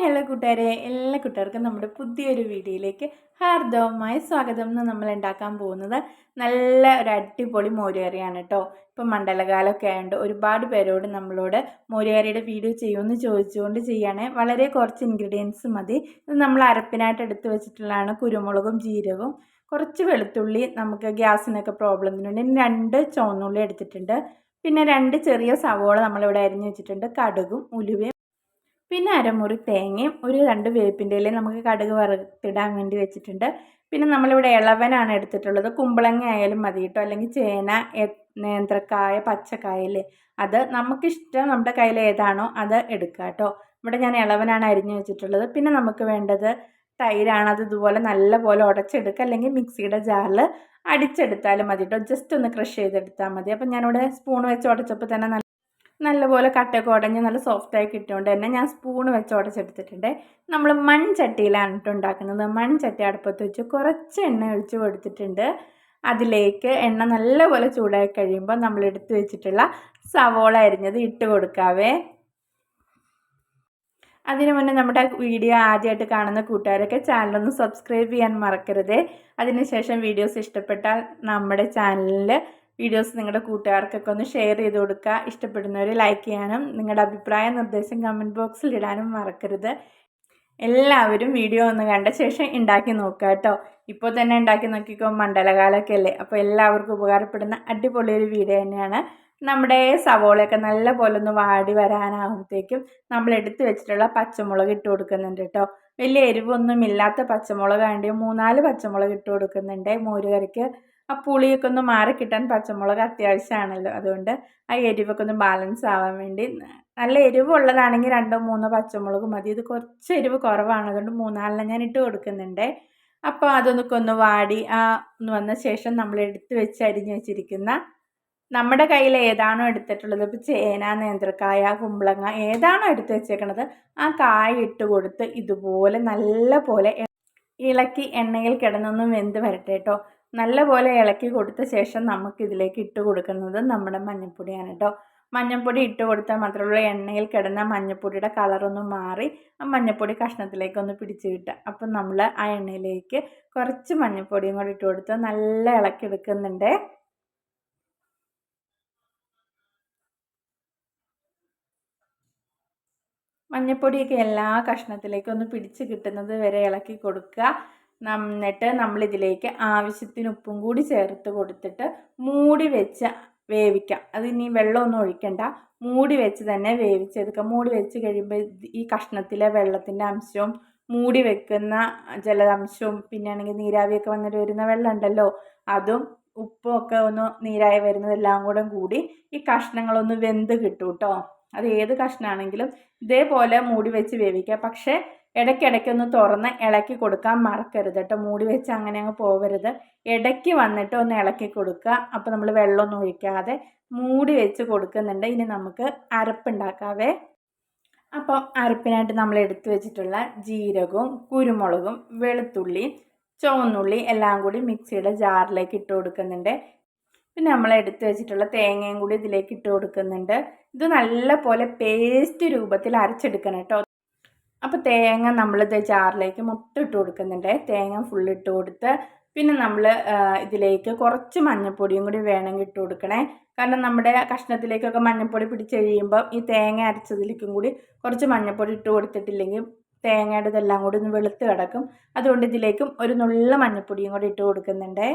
Hello കൂട്ടുകാരെ എല്ലാ കൂട്ടുകാർക്കും നമ്മുടെ പുതിയൊരു വീഡിയോയിലേക്ക് ഹാർദവമായ സ്വാഗതം. എന്ന് നമ്മൾ ഉണ്ടാക്കാൻ പോകുന്നത് നല്ല ഒരു അടിപൊളി മോരുകറിയാണ് കേട്ടോ ഇപ്പം മണ്ഡലകാലമൊക്കെ ആയതുകൊണ്ട് ഒരുപാട് പേരോട് നമ്മളോട് മോരുകറിയുടെ വീഡിയോ ചെയ്യുമെന്ന് ചോദിച്ചുകൊണ്ട് ചെയ്യണേ വളരെ കുറച്ച് ഇൻഗ്രീഡിയൻസ് മതി. ഇത് നമ്മൾ അരപ്പിനായിട്ട് എടുത്ത് വെച്ചിട്ടുള്ളതാണ്. കുരുമുളകും ജീരകവും കുറച്ച് വെളുത്തുള്ളി നമുക്ക് ഗ്യാസിനൊക്കെ പ്രോബ്ലം ഉണ്ട് രണ്ട് ചുവന്നുള്ളി എടുത്തിട്ടുണ്ട്. പിന്നെ രണ്ട് ചെറിയ സവോള നമ്മളിവിടെ അരിഞ്ഞു വെച്ചിട്ടുണ്ട്. കടുകും ഉലുവയും പിന്നെ അരമുറി തേങ്ങയും ഒരു രണ്ട് വേപ്പിന്റെ ഇലയും നമുക്ക് കടുക് വറുത്തിടാൻ വേണ്ടി വെച്ചിട്ടുണ്ട്. പിന്നെ നമ്മളിവിടെ ഇളവനാണ് എടുത്തിട്ടുള്ളത്. കുമ്പളങ്ങ ആയാലും മതി കേട്ടോ. അല്ലെങ്കിൽ ചേന നേന്ത്രക്കായ പച്ചക്കായല്ലേ അത് നമുക്കിഷ്ടം നമ്മുടെ കയ്യിൽ ഏതാണോ അത് എടുക്കുക കേട്ടോ. ഇവിടെ ഞാൻ ഇളവനാണ് അരിഞ്ഞു വെച്ചിട്ടുള്ളത്. പിന്നെ നമുക്ക് വേണ്ടത് തൈരാണ്. അത് ഇതുപോലെ നല്ല പോലെ ഉടച്ചെടുക്കുക. അല്ലെങ്കിൽ മിക്സിയുടെ ജാറിൽ അടിച്ചെടുത്താലും മതി കേട്ടോ. ജസ്റ്റ് ഒന്ന് ക്രഷ് ചെയ്തെടുത്താൽ മതി. അപ്പം ഞാനിവിടെ സ്പൂൺ വെച്ച് ഉടച്ചപ്പോൾ തന്നെ നല്ലപോലെ കട്ടയൊക്കെ ഉടഞ്ഞ് നല്ല സോഫ്റ്റായി കിട്ടിയതുകൊണ്ട് തന്നെ ഞാൻ സ്പൂൺ വെച്ച് ഉടച്ചെടുത്തിട്ടുണ്ട്. നമ്മൾ മൺചട്ടിയിലാണ് കേട്ടോ ഉണ്ടാക്കുന്നത്. മൺചട്ടി അടുപ്പത്ത് വെച്ച് കുറച്ച് എണ്ണ ഒഴിച്ച് കൊടുത്തിട്ടുണ്ട്. അതിലേക്ക് എണ്ണ നല്ലപോലെ ചൂടായി കഴിയുമ്പോൾ നമ്മൾ എടുത്തു വെച്ചിട്ടുള്ള സവോള അരിഞ്ഞത് ഇട്ട് കൊടുക്കാവേ. അതിനു മുന്നേ നമ്മുടെ വീഡിയോ ആദ്യമായിട്ട് കാണുന്ന കൂട്ടുകാരൊക്കെ ചാനലൊന്ന് സബ്സ്ക്രൈബ് ചെയ്യാൻ മറക്കരുത്. അതിനുശേഷം വീഡിയോസ് ഇഷ്ടപ്പെട്ടാൽ നമ്മുടെ ചാനലിൽ വീഡിയോസ് നിങ്ങളുടെ കൂട്ടുകാർക്കൊക്കെ ഒന്ന് ഷെയർ ചെയ്ത് കൊടുക്കുക. ഇഷ്ടപ്പെടുന്നവർ ലൈക്ക് ചെയ്യാനും നിങ്ങളുടെ അഭിപ്രായ നിർദ്ദേശം കമന്റ് ബോക്സിൽ ഇടാനും മറക്കരുത്. എല്ലാവരും വീഡിയോ ഒന്ന് കണ്ട ശേഷം ഉണ്ടാക്കി നോക്കുക കേട്ടോ. ഇപ്പോൾ തന്നെ ഉണ്ടാക്കി നോക്കിക്കോ മണ്ഡലകാലമൊക്കെ അല്ലേ? അപ്പോൾ എല്ലാവർക്കും ഉപകാരപ്പെടുന്ന അടിപൊളി ഒരു വീഡിയോ തന്നെയാണ്. നമ്മുടെ സവോളയൊക്കെ നല്ല പോലെ ഒന്ന് വാടി വരാനാകുമ്പോഴത്തേക്കും നമ്മൾ എടുത്തു വെച്ചിട്ടുള്ള പച്ചമുളക് ഇട്ട് കൊടുക്കുന്നുണ്ട് കേട്ടോ. വലിയ എരിവൊന്നും ഇല്ലാത്ത പച്ചമുളക് വേണ്ടി മൂന്നാൽ പച്ചമുളക് ഇട്ട് കൊടുക്കുന്നുണ്ട്. മോരുകറിക്ക് ആ പുളിയൊക്കെ ഒന്ന് മാറിക്കിട്ടാൻ പച്ചമുളക് അത്യാവശ്യമാണല്ലോ. അതുകൊണ്ട് ആ എരിവൊക്കെ ഒന്ന് ബാലൻസ് ആവാൻ വേണ്ടി നല്ല എരിവുള്ളതാണെങ്കിൽ രണ്ടോ മൂന്നോ പച്ചമുളക് മതി. ഇത് കുറച്ച് എരിവ് കുറവാണ്. അതുകൊണ്ട് മൂന്നാലെണ്ണം ഞാൻ ഇട്ട് കൊടുക്കുന്നുണ്ട്. അപ്പോൾ അതൊന്നൊക്കെ ഒന്ന് വാടി ആ ഒന്ന് വന്ന ശേഷം നമ്മൾ എടുത്ത് വെച്ച് അരിഞ്ഞ് വെച്ചിരിക്കുന്ന നമ്മുടെ കയ്യിൽ ഏതാണോ എടുത്തിട്ടുള്ളത്. ഇപ്പോൾ ചേന നേന്ത്രക്കായ കുമ്പളങ്ങ ഏതാണോ എടുത്ത് വെച്ചേക്കണത് ആ കായ ഇട്ട് കൊടുത്ത് ഇതുപോലെ നല്ല പോലെ ഇളക്കി എണ്ണയിൽ കിടന്നൊന്നും വെന്ത് വരട്ടെ കേട്ടോ നല്ലപോലെ ഇളക്കി കൊടുത്ത ശേഷം നമുക്കിതിലേക്ക് ഇട്ട് കൊടുക്കുന്നത് നമ്മുടെ മഞ്ഞൾപ്പൊടിയാണ് കേട്ടോ മഞ്ഞൾപ്പൊടി ഇട്ട് കൊടുത്താൽ മാത്രമുള്ള എണ്ണയിൽ കിടന്ന മഞ്ഞൾപ്പൊടിയുടെ കളറൊന്ന് മാറി ആ മഞ്ഞൾപ്പൊടി കഷ്ണത്തിലേക്കൊന്ന് പിടിച്ച് കിട്ടുക. അപ്പം നമ്മൾ ആ എണ്ണയിലേക്ക് കുറച്ച് മഞ്ഞൾപ്പൊടിയും കൂടി ഇട്ട് കൊടുത്ത് നല്ല ഇളക്കി എടുക്കുന്നുണ്ട്. മഞ്ഞൾപ്പൊടിയൊക്കെ എല്ലാ കഷ്ണത്തിലേക്കും ഒന്ന് പിടിച്ച് കിട്ടുന്നത് വരെ ഇളക്കി കൊടുക്കുക. എന്നിട്ട് നമ്മളിതിലേക്ക് ആവശ്യത്തിന് ഉപ്പും കൂടി ചേർത്ത് കൊടുത്തിട്ട് മൂടി വെച്ച് വേവിക്കാം. അത് ഇനി വെള്ളമൊന്നും ഒഴിക്കണ്ട. മൂടി വെച്ച് തന്നെ വേവിച്ചെടുക്കാം. മൂടി വെച്ച് കഴിയുമ്പോൾ ഈ കഷ്ണത്തിലെ വെള്ളത്തിന്റെ അംശവും മൂടി വെക്കുന്ന ജലാംശവും പിന്നെ ആണെങ്കിൽ നീരാവിയൊക്കെ വന്നിട്ട് വരുന്ന വെള്ളം ഉണ്ടല്ലോ അതും ഉപ്പും ഒക്കെ ഒന്ന് നീരായി വരുന്നതെല്ലാം കൂടെ കൂടി ഈ കഷ്ണങ്ങളൊന്ന് വെന്ത് കിട്ടും കേട്ടോ അത് ഏത് കഷ്ണമാണെങ്കിലും ഇതേപോലെ മൂടി വെച്ച് വേവിക്കുക പക്ഷേ ഇടയ്ക്കിടയ്ക്കൊന്ന് തുറന്ന് ഇളക്കി കൊടുക്കാൻ മറക്കരുത് കേട്ടോ. മൂടി വെച്ച് അങ്ങനെ അങ്ങ് പോകരുത് ഇടയ്ക്ക് വന്നിട്ട് ഒന്ന് ഇളക്കി കൊടുക്കുക. അപ്പോൾ നമ്മൾ വെള്ളമൊന്നും ഒഴിക്കാതെ മൂടി വെച്ച് കൊടുക്കുന്നുണ്ട്. ഇനി നമുക്ക് അരപ്പുണ്ടാക്കാവേ. അപ്പം അരപ്പിനായിട്ട് നമ്മൾ എടുത്തു വെച്ചിട്ടുള്ള ജീരകവും കുരുമുളകും വെളുത്തുള്ളി ചുവന്നുള്ളി എല്ലാം കൂടി മിക്സിയുടെ ജാറിലേക്ക് ഇട്ട് കൊടുക്കുന്നുണ്ട്. പിന്നെ നമ്മൾ എടുത്തു വെച്ചിട്ടുള്ള തേങ്ങയും കൂടി ഇതിലേക്ക് ഇട്ട് കൊടുക്കുന്നുണ്ട്. ഇത് നല്ല പോലെ പേസ്റ്റ് രൂപത്തിൽ അരച്ചെടുക്കണം കേട്ടോ. അപ്പോൾ തേങ്ങ നമ്മൾ ചാറിലേക്ക് മുട്ട ഇട്ട് കൊടുക്കുന്നുണ്ട്. തേങ്ങ ഫുൾ ഇട്ട് കൊടുത്ത് പിന്നെ നമ്മൾ ഇതിലേക്ക് കുറച്ച് മഞ്ഞൾപ്പൊടിയും കൂടി വേണമെങ്കിൽ ഇട്ട് കൊടുക്കണേ. കാരണം നമ്മുടെ കഷ്ണത്തിലേക്കൊക്കെ മഞ്ഞൾപ്പൊടി പിടിച്ച് കഴിയുമ്പോൾ ഈ തേങ്ങ അരച്ചതിലേക്കും കൂടി കുറച്ച് മഞ്ഞൾപ്പൊടി ഇട്ട് കൊടുത്തിട്ടില്ലെങ്കിൽ തേങ്ങയുടെ ഇതെല്ലാം കൂടി ഒന്ന് വെളുത്ത് കിടക്കും. അതുകൊണ്ട് ഇതിലേക്കും ഒരു നുള്ള മഞ്ഞൾപ്പൊടിയും കൂടി ഇട്ട് കൊടുക്കുന്നുണ്ട്.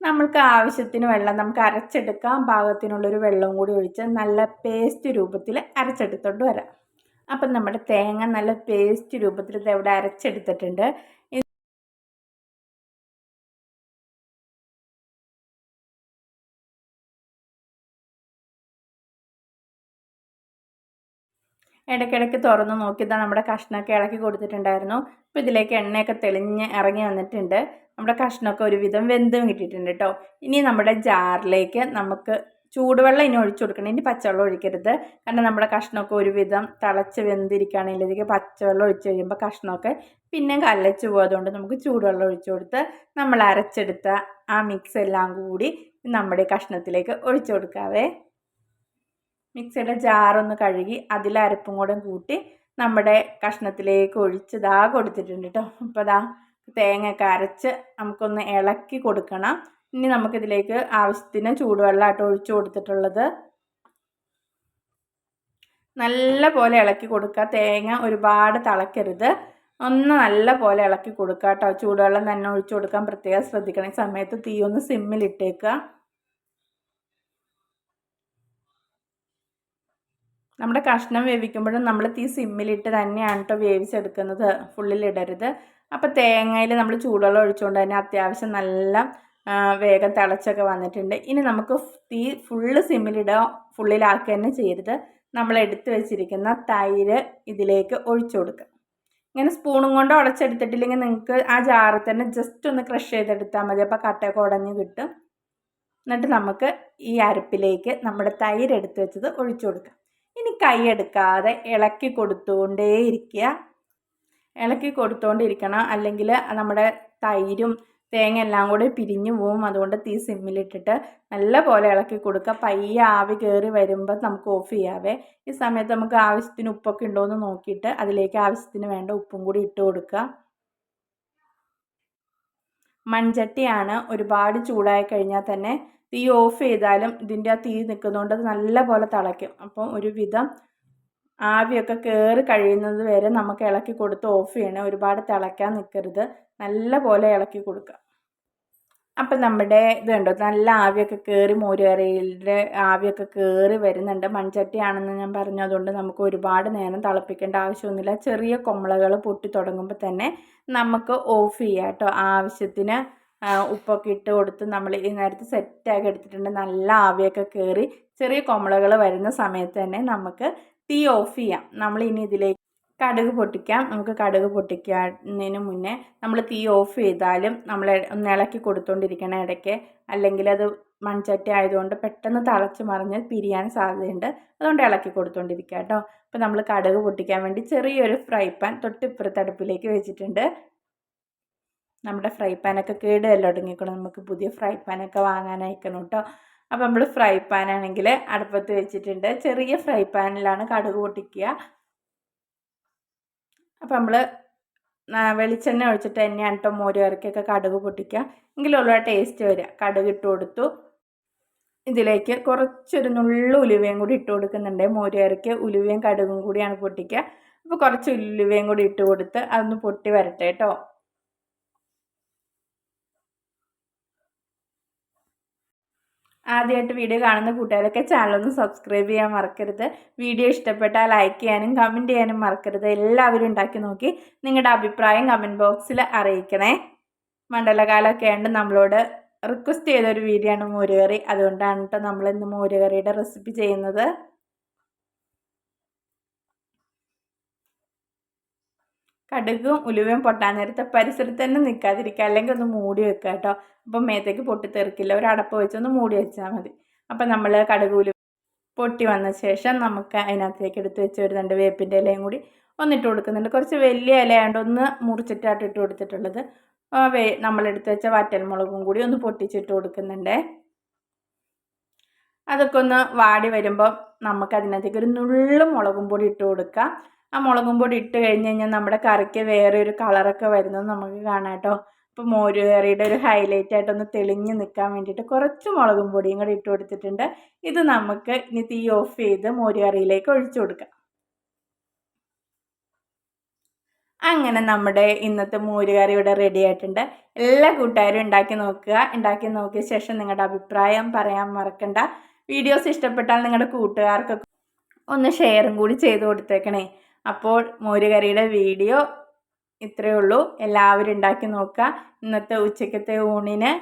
നമ്മൾക്ക് ആവശ്യത്തിന് വെള്ളം നമുക്ക് അരച്ചെടുക്കാൻ പാകത്തിനുള്ളൊരു വെള്ളം കൂടി ഒഴിച്ച് നല്ല പേസ്റ്റ് രൂപത്തിൽ അരച്ചെടുത്തോണ്ട് വരാം. അപ്പം നമ്മുടെ തേങ്ങ നല്ല പേസ്റ്റ് രൂപത്തിൽ ഇത് ഇവിടെ അരച്ചെടുത്തിട്ടുണ്ട്. ഇടയ്ക്കിടയ്ക്ക് തുറന്ന് നോക്കിയതാണ് നമ്മുടെ കഷ്ണമൊക്കെ ഇളക്കി കൊടുത്തിട്ടുണ്ടായിരുന്നു. അപ്പോൾ ഇതിലേക്ക് എണ്ണയൊക്കെ തെളിഞ്ഞ് ഇറങ്ങി വന്നിട്ടുണ്ട്. നമ്മുടെ കഷ്ണമൊക്കെ ഒരുവിധം വെന്തും കിട്ടിയിട്ടുണ്ട് കേട്ടോ. ഇനി നമ്മുടെ ജാറിലേക്ക് നമുക്ക് ചൂടുവെള്ളം ഇനി ഒഴിച്ചു കൊടുക്കണം. ഇനി പച്ചവെള്ളം ഒഴിക്കരുത്. കാരണം നമ്മുടെ കഷ്ണമൊക്കെ ഒരുവിധം തിളച്ച് വെന്തിരിക്കുകയാണെങ്കിൽ ഇതിലേക്ക് പച്ചവെള്ളം ഒഴിച്ച് കഴിയുമ്പോൾ കഷ്ണമൊക്കെ പിന്നെ കല്ലച്ച് പോയതുകൊണ്ട് നമുക്ക് ചൂടുവെള്ളം ഒഴിച്ചു കൊടുത്ത് നമ്മൾ അരച്ചെടുത്ത ആ മിക്സ് എല്ലാം കൂടി നമ്മുടെ കഷ്ണത്തിലേക്ക് ഒഴിച്ചു കൊടുക്കാവേ. മിക്സിയുടെ ജാറൊന്ന് കഴുകി അതിൽ അരപ്പും കൂടെ കൂട്ടി നമ്മുടെ കഷ്ണത്തിലേക്ക് ഒഴിച്ച് ഇതാ കൊടുത്തിട്ടുണ്ട് കേട്ടോ അപ്പോൾ ഇതാ തേങ്ങയൊക്കെ അരച്ച് നമുക്കൊന്ന് ഇളക്കി കൊടുക്കണം. ഇനി നമുക്കിതിലേക്ക് ആവശ്യത്തിന് ചൂടുവെള്ളമായിട്ട് ഒഴിച്ചു കൊടുത്തിട്ടുള്ളത്. നല്ല പോലെ ഇളക്കി കൊടുക്കുക. തേങ്ങ ഒരുപാട് തിളക്കരുത്. ഒന്ന് നല്ല പോലെ ഇളക്കി കൊടുക്കുക കേട്ടോ. ചൂടുവെള്ളം തന്നെ ഒഴിച്ചു കൊടുക്കാൻ പ്രത്യേകം ശ്രദ്ധിക്കണം. ഈ സമയത്ത് തീ ഒന്ന് സിമ്മിലിട്ടേക്കുക നമ്മുടെ കഷ്ണം വേവിക്കുമ്പോഴും നമ്മൾ തീ സിമ്മിലിട്ട് തന്നെയാണ് കേട്ടോ വേവിച്ചെടുക്കുന്നത്. ഫുള്ളിലിടരുത് അപ്പോൾ തേങ്ങയിൽ നമ്മൾ ചൂടുവെള്ളം ഒഴിച്ചുകൊണ്ട് തന്നെ അത്യാവശ്യം നല്ല വേഗം തിളച്ചൊക്കെ വന്നിട്ടുണ്ട്. ഇനി നമുക്ക് തീ ഫുള്ള് സിമ്മിലിടുക ഫുള്ളിലാക്കുക തന്നെ ചെയ്യരുത്. നമ്മൾ എടുത്തു വെച്ചിരിക്കുന്ന തൈര് ഇതിലേക്ക് ഒഴിച്ചു കൊടുക്കുക. ഇങ്ങനെ സ്പൂണും കൊണ്ട് ഉടച്ചെടുത്തിട്ടില്ലെങ്കിൽ നിങ്ങൾക്ക് ആ ജാറിൽ തന്നെ ജസ്റ്റ് ഒന്ന് ക്രഷ് ചെയ്തെടുത്താൽ മതി. അപ്പോൾ കട്ടയൊക്കെ ഉടഞ്ഞ് കിട്ടും. എന്നിട്ട് നമുക്ക് ഈ അരപ്പിലേക്ക് നമ്മുടെ തൈര് എടുത്തു വെച്ചത് ഒഴിച്ചു കൊടുക്കാം ഇനി കൈ എടുക്കാതെ ഇളക്കി കൊടുത്തുകൊണ്ടേയിരിക്കുക. ഇളക്കി കൊടുത്തുകൊണ്ടിരിക്കണം. അല്ലെങ്കിൽ നമ്മുടെ തൈരും തേങ്ങ എല്ലാം കൂടി പിരിഞ്ഞു പോവും. അതുകൊണ്ട് തീ സിമ്മിലിട്ടിട്ട് നല്ല പോലെ ഇളക്കി കൊടുക്കുക. പയ്യെ ആവി കയറി വരുമ്പോൾ നമുക്ക് ഓഫ് ചെയ്യാവേ. ഈ സമയത്ത് നമുക്ക് ആവശ്യത്തിന് ഉപ്പൊക്കെ ഉണ്ടോ എന്ന് നോക്കിയിട്ട് അതിലേക്ക് ആവശ്യത്തിന് വേണ്ട ഉപ്പും കൂടി ഇട്ട് കൊടുക്കുക. മൺചട്ടിയാണ് ഒരുപാട് ചൂടായി കഴിഞ്ഞാൽ തന്നെ തീ ഓഫ് ചെയ്താലും ഇതിന്റെ ആ തീ നിൽക്കുന്നതുകൊണ്ട് അത് നല്ല പോലെ തിളയ്ക്കും. അപ്പം ഒരുവിധം ആവിയൊക്കെ കയറി കഴിയുന്നത് വരെ നമുക്ക് ഇളക്കി കൊടുത്ത് ഓഫ് ചെയ്യണം. ഒരുപാട് തിളയ്ക്കാൻ നിൽക്കരുത് നല്ല പോലെ ഇളക്കി കൊടുക്കുക അപ്പം നമ്മുടെ ഇത് കണ്ടോ? നല്ല ആവിയൊക്കെ കയറി മോരുകറിയിലെ ആവിയൊക്കെ കയറി വരുന്നുണ്ട്. മൺചട്ടിയാണെന്ന് ഞാൻ പറഞ്ഞു. അതുകൊണ്ട് നമുക്ക് ഒരുപാട് നേരം തിളപ്പിക്കേണ്ട ആവശ്യമൊന്നുമില്ല. ചെറിയ കൊമ്മളകൾ പൊട്ടി തുടങ്ങുമ്പോൾ തന്നെ നമുക്ക് ഓഫ് ചെയ്യാം കേട്ടോ. ആവശ്യത്തിന് ഉപ്പൊക്കെ ഇട്ട് കൊടുത്ത് നമ്മൾ ഈ നേരത്തെ സെറ്റാക്കി എടുത്തിട്ടുണ്ട്. നല്ല ആവിയൊക്കെ കയറി ചെറിയ കൊമ്മളകൾ വരുന്ന സമയത്ത് തന്നെ നമുക്ക് തീ ഓഫ് ചെയ്യാം. നമ്മൾ ഇനി ഇതിലേക്ക് കടുക് പൊട്ടിക്കാം. നമുക്ക് കടുക് പൊട്ടിക്കുന്നതിന് മുന്നേ നമ്മൾ തീ ഓഫ് ചെയ്താലും നമ്മൾ ഒന്ന് ഇളക്കി കൊടുത്തുകൊണ്ടിരിക്കണം ഇടയ്ക്ക് അല്ലെങ്കിൽ അത് മൺചട്ടി ആയതുകൊണ്ട് പെട്ടെന്ന് തിളച്ച് മറിഞ്ഞ് പിരിയാൻ സാധ്യതയുണ്ട്. അതുകൊണ്ട് ഇളക്കി കൊടുത്തുകൊണ്ടിരിക്കുക കേട്ടോ. അപ്പോൾ നമ്മൾ കടുക് പൊട്ടിക്കാൻ വേണ്ടി ചെറിയൊരു ഫ്രൈ പാൻ തൊട്ടിപ്പുറത്ത് അടുപ്പിലേക്ക് വെച്ചിട്ടുണ്ട്. നമ്മുടെ ഫ്രൈ പാനൊക്കെ കേടുവല്ലോ. ഒടുങ്ങിക്കണം നമുക്ക് പുതിയ ഫ്രൈ പാനൊക്കെ വാങ്ങാനായിക്കണം കേട്ടോ. അപ്പോൾ നമ്മൾ ഫ്രൈ പാൻ ആണെങ്കിൽ അടുപ്പത്ത് വെച്ചിട്ടുണ്ട്. ചെറിയ ഫ്രൈ പാനിലാണ് കടുക് പൊട്ടിക്കുക. അപ്പോൾ നമ്മൾ വെളിച്ചെണ്ണ ഒഴിച്ചിട്ട് തന്നെയാണ് കേട്ടോ മോര് ഇറക്കിയൊക്കെ കടുക് പൊട്ടിക്കുക. എങ്കിലുള്ള ടേസ്റ്റ് വരിക. കടുക് ഇട്ട് കൊടുത്തു. ഇതിലേക്ക് കുറച്ചൊരു നുള്ള ഉലുവയും കൂടി ഇട്ട് കൊടുക്കുന്നുണ്ട്. മോര് ഇറക്കി ഉലുവയും കടുകും കൂടിയാണ് പൊട്ടിക്കുക. അപ്പോൾ കുറച്ച് ഉലുവയും കൂടി ഇട്ട് കൊടുത്ത് അതൊന്ന് പൊട്ടി വരട്ടെ കേട്ടോ ആദ്യമായിട്ട് വീഡിയോ കാണുന്ന കൂട്ടുകാരൊക്കെ ചാനലൊന്ന് സബ്സ്ക്രൈബ് ചെയ്യാൻ മറക്കരുത്. വീഡിയോ ഇഷ്ടപ്പെട്ടാൽ ലൈക്ക് ചെയ്യാനും കമന്റ് ചെയ്യാനും മറക്കരുത്. എല്ലാവരും ഉണ്ടാക്കി നോക്കി നിങ്ങളുടെ അഭിപ്രായം കമന്റ് ബോക്സിൽ അറിയിക്കണേ. മണ്ഡലകാലമൊക്കെ ഉണ്ട് നമ്മളോട് റിക്വസ്റ്റ് ചെയ്തൊരു വീഡിയോ ആണ് മോരുകറി. അതുകൊണ്ടാണ് കേട്ടോ നമ്മളിന്ന് മോരുകറിയുടെ റെസിപ്പി ചെയ്യുന്നത്. കടുകും ഉലുവയും പൊട്ടാൻ നേരത്തെ പരിസരത്ത് തന്നെ നിൽക്കാതിരിക്കുക അല്ലെങ്കിൽ ഒന്ന് മൂടി വെക്കുക കേട്ടോ. അപ്പം മേത്തേക്ക് പൊട്ടിത്തെറിക്കില്ല ഒരു അടപ്പ് വെച്ചൊന്ന് മൂടി വെച്ചാൽ മതി. അപ്പം നമ്മൾ കടുക് ഉലുവ പൊട്ടി വന്ന ശേഷം നമുക്ക് അതിനകത്തേക്ക് എടുത്ത് വെച്ച് ഒരു രണ്ട് വേപ്പിന്റെ ഇലയും കൂടി ഒന്നിട്ട് കൊടുക്കുന്നുണ്ട്. കുറച്ച് വലിയ ഇലയാണ്ട് ഒന്ന് മുറിച്ചിട്ടായിട്ട് ഇട്ട് കൊടുത്തിട്ടുള്ളത്. വേ നമ്മളെടുത്ത് വെച്ച വറ്റൽമുളകും കൂടി ഒന്ന് പൊട്ടിച്ചിട്ട് കൊടുക്കുന്നുണ്ട്. അതൊക്കെ ഒന്ന് വാടി വരുമ്പോൾ നമുക്ക് അതിനകത്തേക്ക് ഒരു നുള്ളു മുളകും പൊടി ഇട്ട് കൊടുക്കാം. ആ മുളകും പൊടി ഇട്ട് കഴിഞ്ഞ് കഴിഞ്ഞാൽ നമ്മുടെ കറിക്ക് വേറെ ഒരു കളറൊക്കെ വരുന്നത് നമുക്ക് കാണാം കേട്ടോ. ഇപ്പോൾ മോര് കറിയുടെ ഒരു ഹൈലൈറ്റ് ആയിട്ടൊന്ന് തെളിഞ്ഞ് നിൽക്കാൻ വേണ്ടിയിട്ട് കുറച്ച് മുളകും പൊടിയും കൂടി ഇട്ട് കൊടുത്തിട്ടുണ്ട്. ഇത് നമുക്ക് ഇനി തീ ഓഫ് ചെയ്ത് മോര് കറിയിലേക്ക് ഒഴിച്ചു കൊടുക്കാം. അങ്ങനെ നമ്മുടെ ഇന്നത്തെ മോരുകറി ഇവിടെ റെഡി ആയിട്ടുണ്ട്. എല്ലാ കൂട്ടുകാരും ഉണ്ടാക്കി നോക്കുക. ഉണ്ടാക്കി നോക്കിയ ശേഷം നിങ്ങളുടെ അഭിപ്രായം പറയാൻ മറക്കണ്ട. വീഡിയോസ് ഇഷ്ടപ്പെട്ടാൽ നിങ്ങളുടെ കൂട്ടുകാർക്കൊക്കെ ഒന്ന് ഷെയറും കൂടി ചെയ്ത് കൊടുത്തേക്കണേ. അപ്പോൾ മോരുകറിയുടെ വീഡിയോ ഇത്രയേ ഉള്ളൂ. എല്ലാവരും ഉണ്ടാക്കി നോക്കുക. ഇന്നത്തെ ഉച്ചക്കത്തെ ഊണിന്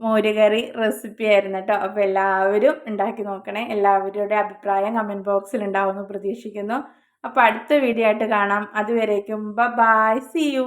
മോരുകറി റെസിപ്പി ആയിരുന്നു കേട്ടോ. അപ്പോൾ എല്ലാവരും ഉണ്ടാക്കി നോക്കണേ. എല്ലാവരുടെ അഭിപ്രായം കമന്റ് ബോക്സിൽ ഉണ്ടാവുമെന്ന് പ്രതീക്ഷിക്കുന്നു. അപ്പോൾ അടുത്ത വീഡിയോ ആയിട്ട് കാണാം. അതുവരേക്കും ബ ബായ് സി യു